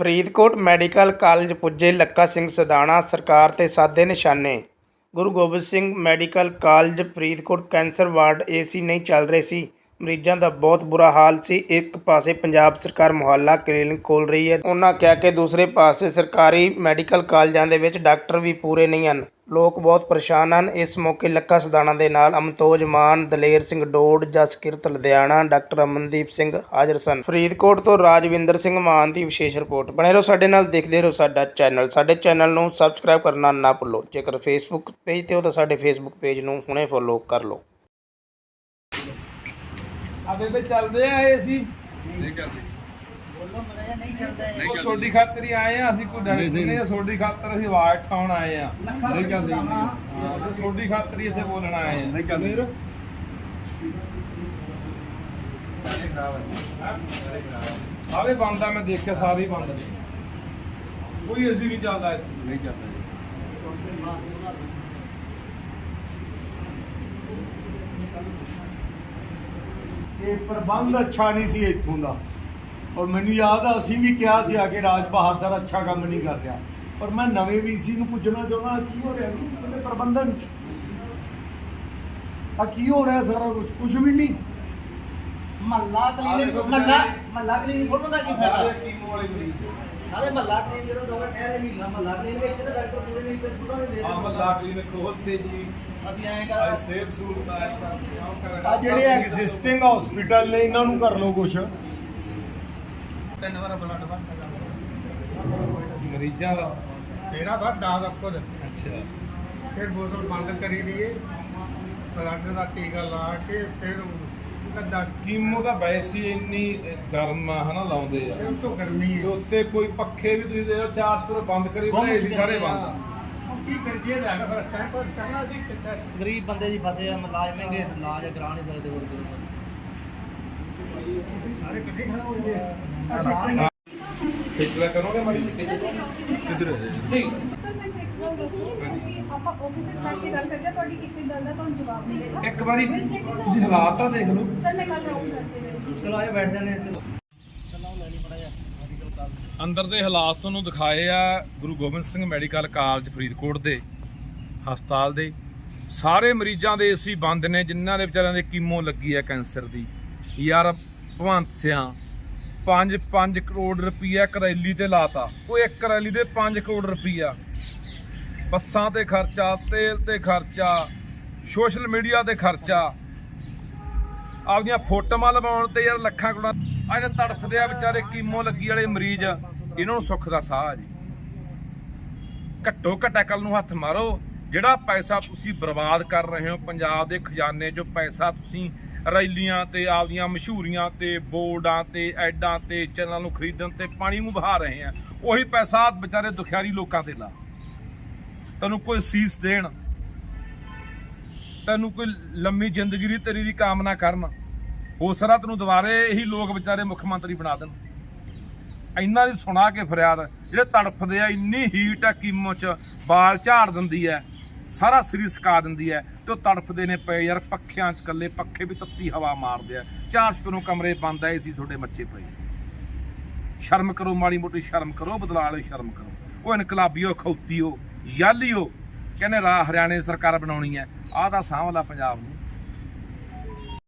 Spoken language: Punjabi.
ਫਰੀਦਕੋਟ ਮੈਡੀਕਲ ਕਾਲਜ ਪੁੱਜੇ ਲੱਖਾ ਸਿੰਘ ਸਦਾਣਾ, ਸਰਕਾਰ ਤੇ ਸਾਧੇ ਨਿਸ਼ਾਨੇ। Guru Gobind Singh medical college, Faridkot cancer ward, AC ਨਹੀਂ ਚੱਲ ਰਹੇ ਸੀ। ਮਰੀਜ਼ਾਂ ਦਾ ਬਹੁਤ ਬੁਰਾ ਹਾਲ ਸੀ। ਇੱਕ ਪਾਸੇ ਪੰਜਾਬ ਸਰਕਾਰ ਮੁਹੱਲਾ ਕਲੀਨਿਕ ਖੋਲ ਰਹੀ ਹੈ। ਉਹਨਾਂ ਕਿਹਾ ਕਿ ਦੂਸਰੇ ਪਾਸੇ ਸਰਕਾਰੀ ਮੈਡੀਕਲ ਕਾਲਜਾਂ ਦੇ ਵਿੱਚ ਡਾਕਟਰ ਵੀ ਪੂਰੇ ਨਹੀਂ ਹਨ। ਲੋਕ ਬਹੁਤ ਪਰੇਸ਼ਾਨ ਹਨ। ਇਸ ਮੌਕੇ ਲੱਖਾ ਸਦਾਣਾ ਦੇ ਨਾਲ ਅਮਤੋਜ ਮਾਨ ਦਲੇਰ ਸਿੰਘ ਡੋਡ ਜਸਕਿਰਤ ਲੁਧਿਆਣਾ ਡਾਕਟਰ ਅਮਨਦੀਪ ਸਿੰਘ ਹਾਜ਼ਰ ਸਨ। ਫਰੀਦਕੋਟ ਤੋਂ ਰਾਜਵਿੰਦਰ ਸਿੰਘ ਮਾਨ ਦੀ ਵਿਸ਼ੇਸ਼ ਰਿਪੋਰਟ। ਬਣੇ ਰਹੋ ਸਾਡੇ ਨਾਲ ਦੇਖਦੇ ਰਹੋ ਸਾਡਾ ਚੈਨਲ। ਸਾਡੇ ਚੈਨਲ ਨੂੰ ਸਬਸਕ੍ਰਾਈਬ ਕਰਨਾ ਨਾ ਭੁੱਲੋ। ਜੇਕਰ ਫੇਸਬੁੱਕ ਪੇਜ ਤੇ ਹੋ ਤਾਂ ਸਾਡੇ ਫੇਸਬੁੱਕ ਪੇਜ ਨੂੰ ਹੁਣੇ ਫੋਲੋ ਕਰ ਲਓ। ਆ ਬੇਬੇ ਚੱਲਦੇ ਆ ਇਹ ਅਸੀਂ। ਨਹੀਂ ਕਰਦੇ। ਉਹ ਸੋਡੀ ਖਾਤਰ ਹੀ ਆਏ ਆ ਅਸੀਂ ਕੋਈ ਡਰ ਨਹੀਂ ਆ ਸੋਡੀ ਖਾਤਰ ਅਸੀਂ ਆਵਾਜ਼ ਠਾਉਣ ਆਏ ਆ। ਨਹੀਂ ਹਾਂ, ਸੋਡੀ ਖਾਤਰ ਹੀ ਇੱਥੇ ਬੋਲਣ ਆਏ ਆ। ਨਹੀਂ ਆਵੇ ਬੰਦਾ ਮੈਂ ਦੇਖਿਆ ਸਾਰੇ ਹੀ ਬੰਦ ਨੇ। ਕੋਈ ਅਸੀਂ ਨਹੀਂ ਚੱਲਦਾ ਇੱਥੇ। ਨਹੀਂ ਕਰਦੇ ਇਹ ਪ੍ਰਬੰਧ ਅੱਛਾ ਨਹੀਂ ਸੀ ਇੱਥੋਂ ਦਾ। ਔਰ ਮੈਨੂੰ ਯਾਦ ਆ ਅਸੀਂ ਵੀ ਕਿਹਾ ਸੀ ਆ ਕੇ ਰਾਜ ਬਹਾਦਰ ਅੱਛਾ ਕੰਮ ਨਹੀਂ ਕਰ ਰਿਹਾ। ਪਰ ਮੈਂ ਨਵੇਂ ਵੀਸੀ ਨੂੰ ਪੁੱਛਣਾ ਚਾਹੁੰਦਾ ਕੀ ਹੋ ਰਿਹਾ? ਇਹਦੇ ਪ੍ਰਬੰਧਨ 'ਚ? ਆ ਕੀ ਹੋ ਰਿਹਾ ਸਾਰਾ ਕੁਝ ਕੁਝ ਵੀ ਨਹੀਂ। ਮਹੱਲਾ ਕਲੀਨਿਕ ਮਹੱਲਾ ਮਹੱਲਾ ਕਲੀਨਿਕ ਖੋਲਣ ਦਾ ਕੀ ਫਾਇਦਾ? ਟੀਮ ਵਾਲੇ ਮਰੀਜ਼ ਨਾਲੇ ਮਹੱਲਾ ਕਲੀਨਿਕ ਜਿਹੜਾ ਦੋਵੇਂ ਕਹਿ ਰਹੇ ਮਹੀਨਾ ਮਹੱਲਾ ਕਲੀਨਿਕ ਵਿੱਚ ਤਾਂ ਡਾਕਟਰ ਪੂਰੇ ਨਹੀਂ ਤੇ ਸੁਣਾ ਨਹੀਂ ਦੇ ਆ ਮੱਲਾ ਕਲੀਨਿਕ ਖੋਲਤੇ ਜੀ ਅਸੀਂ ਐਂ ਆ ਕਰ ਸੇਵ ਹੈ ਆ ਜਿਹੜੇ ਐਗਜ਼ਿਸਟਿੰਗ ਹਸਪੀਟਲ ਨੇ ਇਹਨਾਂ ਨੂੰ ਕਰ ਲਓ ਕੁਝ ਤਿੰਨ ਵਾਰ ਬਲੱਡ ਮਰੀਜ਼ਾਂ ਦਾ? ਮੇਰਾ ਤਾਂ ਦਾਗ ਅੱਖਰ ਅੱਛਾ। ਫਿਰ ਬੋਤਲ ਬੰਦ ਕਰੀ ਲਈਏ। ਬਲੱਡ ਦਾ ਟੀਕਾ ਲਾ ਕੇ ਫਿਰ ਕੱਦਾ ਕੀਮੋ ਦਾ ਵੈਸੀ ਇੰਨੀ ਗਰਮ ਆ ਹਨਾ ਲਾਉਂਦੇ ਆ। ਇਹ ਤੋਂ ਗਰਮੀ ਹੈ। ਉੱਤੇ ਕੋਈ ਪੱਖੇ ਵੀ ਤੁਸੀਂ ਦੇਖੋ ਚਾਰ ਸਪਰ ਬੰਦ ਕਰੀ ਬਣਾਏ ਸੀ ਸਾਰੇ ਬੰਦ। ਕੀ ਕਰੀਏ ਲੈ ਕੇ ਫਿਰ ਟਾਈਮ ਪਾਸ ਕਰਨਾ ਸੀ ਕਿੱਦਾਂ ਗਰੀਬ ਬੰਦੇ ਦੀ ਫਸੇ ਆ ਮਲਾਜ ਮਹਿੰਗੇ ਇਲਾਜ ਕਰਾ ਨਹੀਂ ਸਕਦੇ ਹੋਰ ਇਕੱਠੇ ਖੜਾ ਹੋ ਗਏ ਫਿਕਰ ਕਰੋਗੇ ਆਪਾਂ ਆਫਿਸ ਵਿੱਚ ਬੈਠ ਕੇ ਗੱਲ ਕਰਦੇ ਹਾਂ ਤੁਹਾਡੀ ਇੱਕ ਗੱਲ ਦਾ ਤੁਹਾਨੂੰ ਜਵਾਬ ਮਿਲੇਗਾ ਇੱਕ ਵਾਰੀ ਤੁਸੀਂ ਹਾਲਾਤ ਤਾਂ ਦੇਖ ਲਓ ਸਰ ਮੈਂ ਕੱਲ ਰਾਉਂਡ ਕਰਕੇ ਚਲੋ ਆਏ ਬੈਠ ਜਾਂਦੇ ਅੰਦਰ ਦੇ ਹਾਲਾਤ ਤੁਹਾਨੂੰ ਦਿਖਾਏ ਆ ਗੁਰੂ ਗੋਬਿੰਦ ਸਿੰਘ ਮੈਡੀਕਲ ਕਾਲਜ ਫਰੀਦਕੋਟ ਦੇ ਹਸਪਤਾਲ ਦੇ ਸਾਰੇ ਮਰੀਜ਼ਾਂ ਦੇ ਏਸੀ ਬੰਦ ਨੇ ਜਿਨ੍ਹਾਂ ਦੇ ਵਿਚਾਰਿਆਂ ਦੇ ਕੀਮੋ ਲੱਗੀ ਹੈ ਕੈਂਸਰ ਦੀ ਯਾਰ ਭਵੰਤ ਸਿਆਂ 5 5 ਕਰੋੜ ਰੁਪਈਆ ਕਰੈਲੀ ਤੇ ਲਾਤਾ। ਉਹ ਇੱਕ ਕਰੈਲੀ ਦੇ 5 ਕਰੋੜ ਰੁਪਈਆ। ਬੱਸਾਂ ਤੇ ਖਰਚਾ, ਤੇਲ ਤੇ ਖਰਚਾ, ਸੋਸ਼ਲ ਮੀਡੀਆ ਤੇ ਖਰਚਾ। ਆਪਦੀਆਂ ਫੋਟੋਆਂ ਲਵਾਉਣ ਤੇ ਯਾਰ ਲੱਖਾਂ ਕਰੋੜਾਂ। ਆਹ ਤੜਫਦੇ ਆ ਵਿਚਾਰੇ ਕੀਮੋ ਲੱਗੀ ਵਾਲੇ ਮਰੀਜ਼। ਇਹਨਾਂ ਨੂੰ ਸੁੱਖ ਦਾ ਸਾਹ ਆ ਜੀ। ਘੱਟੋ ਘੱਟ ਕੱਲ ਨੂੰ ਹੱਥ ਮਾਰੋ। ਜਿਹੜਾ ਪੈਸਾ ਤੁਸੀਂ ਬਰਬਾਦ ਕਰ ਰਹੇ ਹੋ ਪੰਜਾਬ ਦੇ ਖਜ਼ਾਨੇ 'ਚੋਂ, ਪੈਸਾ ਤੁਸੀਂ ਰੈਲੀਆਂ ਤੇ ਆਪਦੀਆਂ ਮਸ਼ਹੂਰੀਆਂ ਤੇ ਬੋਰਡਾਂ ਤੇ ਐਡਾਂ ਤੇ ਚੈਨਲਾਂ ਨੂੰ ਖਰੀਦਣ ਤੇ ਪਾਣੀ ਨੂੰ ਬਹਾ ਰਹੇ ਆ। ਉਹੀ ਪੈਸਾ ਵਿਚਾਰੇ ਦੁਖਿਆਰੀ ਲੋਕਾਂ ਤੇ ਲਾ। ਤੈਨੂੰ ਕੋਈ ਸੀਸ ਦੇਣ, ਤੈਨੂੰ ਕੋਈ ਲੰਮੀ ਜ਼ਿੰਦਗੀ ਦੀ ਤੇਰੀ ਦੀ ਕਾਮਨਾ ਕਰਨ ਹੋ ਸਕਦਾ ਤੈਨੂੰ ਦੁਬਾਰੇ ਇਹੀ ਲੋਕ ਵਿਚਾਰੇ ਮੁੱਖ ਮੰਤਰੀ ਬਣਾ ਦੇਣ। ਇੰਨਾ ਦੀ ਸੁਣਾ ਕੇ ਫਰਿਆਦ, ਜਿਹੜੇ ਤੜਫਦੇ ਆ, ਇੰਨੀ ਹੀਟ ਆ, ਕੀਮੋ ਚ ਬਾਲ ਝਾੜ ਦਿੰਦੀ ਐ ਸਾਰਾ ਸਰੀਰ ਸਕਾ ਦਿੰਦੀ ਹੈ ਤੇ ਉਹ ਤੜਫਦੇ ਨੇ ਪਏ ਯਾਰ, ਪੱਖਿਆਂ ਚ ਕੱਲੇ ਪੱਖੇ ਵੀ ਤੱਤੀ ਹਵਾ ਮਾਰਦੇ ਆ। ਚਾਰ ਸਪਰੋਂ ਕਮਰੇ ਬੰਦ ਆਏ ਸੀ ਤੁਹਾਡੇ ਬੱਚੇ ਪਏ ਸ਼ਰਮ ਕਰੋ, ਮਾੜੀ ਮੋਟੀ ਸ਼ਰਮ ਕਰੋ ਬਦਲਾ ਲਓ ਸ਼ਰਮ ਕਰੋ। ਉਹ ਇਨਕਲਾਬੀਓ ਖੌਤੀਓ ਯਾਲੀਓ ਕਹਿੰਦੇ ਰਾ ਹਰਿਆਣੇ ਸਰਕਾਰ ਬਣਾਉਣੀ ਹੈ। ਆਹ ਦਾ ਸਾਂਭਲਾ ਪੰਜਾਬ ਨੂੰ।